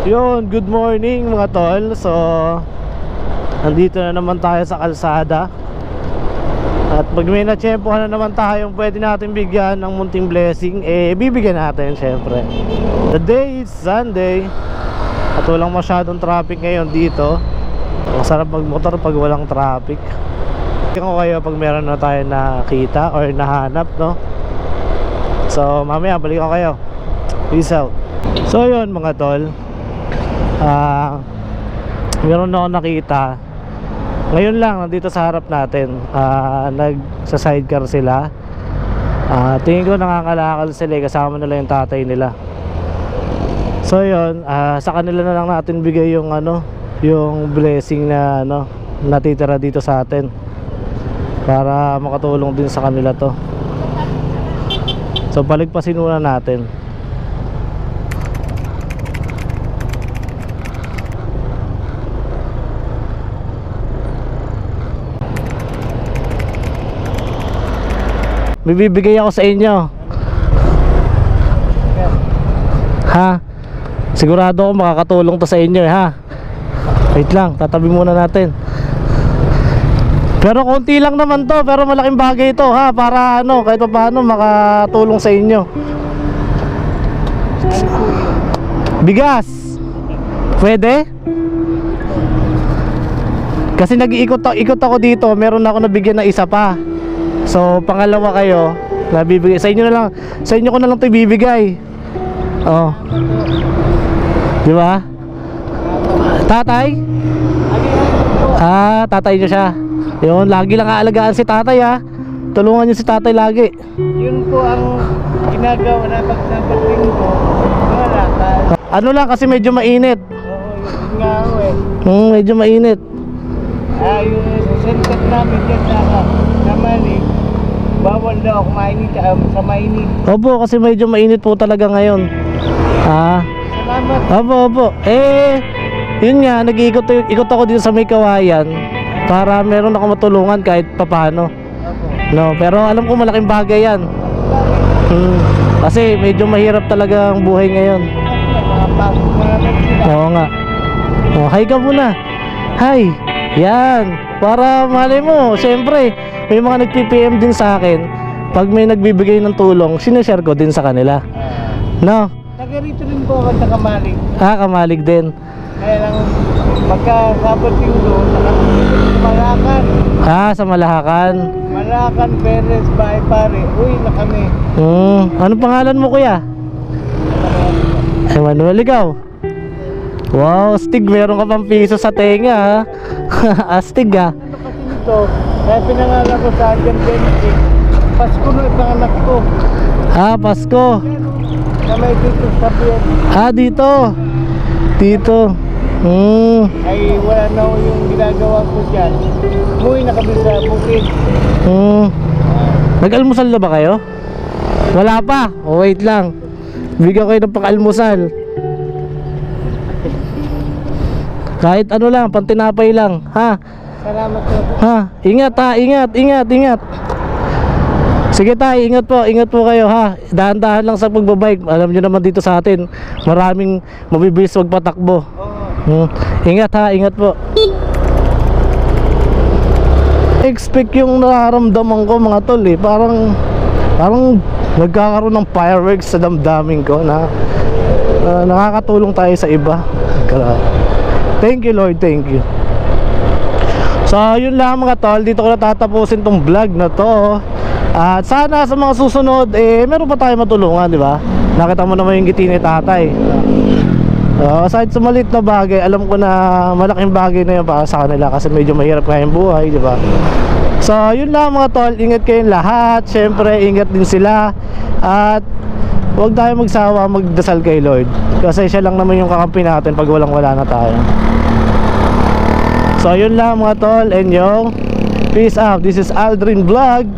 Yun, good morning mga tol. So, nandito na naman tayo sa kalsada. At pag may natsyempohan na naman tayong pwede natin bigyan ng munting blessing Eh, bibigyan natin syempre. The day is Sunday. At walang masyadong traffic ngayon dito. Masarap magmotor pag walang traffic. Tingnan ko kayo pag meron na tayo nakita or nahanap no? So, mamaya balik ko kayo. Peace out. So yun mga tol Ah, meron na ako nakita. Ngayon lang nandito sa harap natin. Ah, nagsa sidecar sila. Ah, tingin ko nakakalakal sila eh, kasama nila yung tatay nila. So yun, ah, sa kanila na lang natin bigay yung ano, yung blessing na ano, natitira dito sa atin. Para makatulong din sa kanila to. So paligpasin muna natin. Bibigay ako sa inyo. Ha? Sigurado ako makakatulong to sa inyo eh, ha? Wait lang, tatabi muna natin. Pero konti lang naman to, pero malaking bagay ito ha, para ano, kahit pa paano makatulong sa inyo. Bigas. Pwede? Kasi nag-iikot ikot ako dito, meron ako nabigyan ng isa pa. So, pangalawa kayo, nabibigay. Sa inyo na lang, sa inyo ko na lang 'to ibibigay. Oh. Di ba? Tatay? Ah, tatay niyo siya. Yun, lagi lang aalagaan si tatay ha. Tulungan niyo si tatay lagi. Yun po ang ginagawa na pag napating ko. Wala ka. Ano lang kasi medyo mainit. Oo, yun nga eh. Hmm, medyo mainit. Ah, yung sentet namin dyan sa, sa Mali, bawal daw kumainit sa, sa mainit. Opo, kasi medyo mainit po talaga ngayon. Ah, Salamat. Opo, opo. Eh, yun nga, nag-iikot ikot ako dito sa may kawayan para meron ako matulungan kahit papano. Opo. No, pero alam ko malaking bagay yan. Hmm, kasi medyo mahirap talaga ang buhay ngayon. Oo nga. Oh, hi ka muna. Hi. Yan. Para malay mo, syempre, may mga nag-PPM din sa akin. Pag may nagbibigay ng tulong, sinishare ko din sa kanila. No? Taga rito rin po ako sa Kamalig. Ah, kamalig din. Kaya lang magkakabating doon, Malakan. Ah, sa Malahakan. Malakan, Perez, Bahay Pare. Uy, na kami. Hmm, ano pangalan mo kuya? Emmanuel, ikaw? Wow, Stig, meron ka pang piso sa tenga ha? Astig ha? Ano kasi nito, kaya pinangalan ko sa Agent Benedict. Pasko na ipanganak ko. Ah, Pasko Na may dito sa Bien. Ah, dito Dito Hmm, Ay wala na ho yung ginagawa ko dyan. Umuwi na kami sa bukid. hmm Nag-almusal na ba kayo? Wala pa, oh, wait lang Bigyan kayo ng pang-almusal Kahit ano lang, pantinapay lang Ha? Salamat po. Ha, ingat ha, ingat, ingat, ingat. Sige tayo, ingat po, ingat po kayo ha. Dahan-dahan lang sa pagbabike. Alam niyo naman dito sa atin, maraming mabibilis magpatakbo. Oo. Hmm. Ingat ha, ingat po. Expect yung nararamdaman ko mga tol eh. Parang, parang nagkakaroon ng fireworks sa damdamin ko na na nakakatulong tayo sa iba. Grabe. Thank you Lord, thank you. So yun lang mga tol, dito ko na tatapusin tong vlog na to. At sana sa mga susunod, eh meron pa tayo matulungan, di ba? Nakita mo naman yung ngiti ni tatay. Uh, aside sa maliit na bagay, alam ko na malaking bagay na yun para sa kanila kasi medyo mahirap nga yung buhay, di ba? So, yun lang mga tol, ingat kayong lahat. Siyempre, ingat din sila. At huwag tayo magsawa magdasal kay Lord. Kasi siya lang naman yung kakampi natin pag walang wala na tayo. So, yun lang mga tol and yung peace out. This is Aldrin Vlog.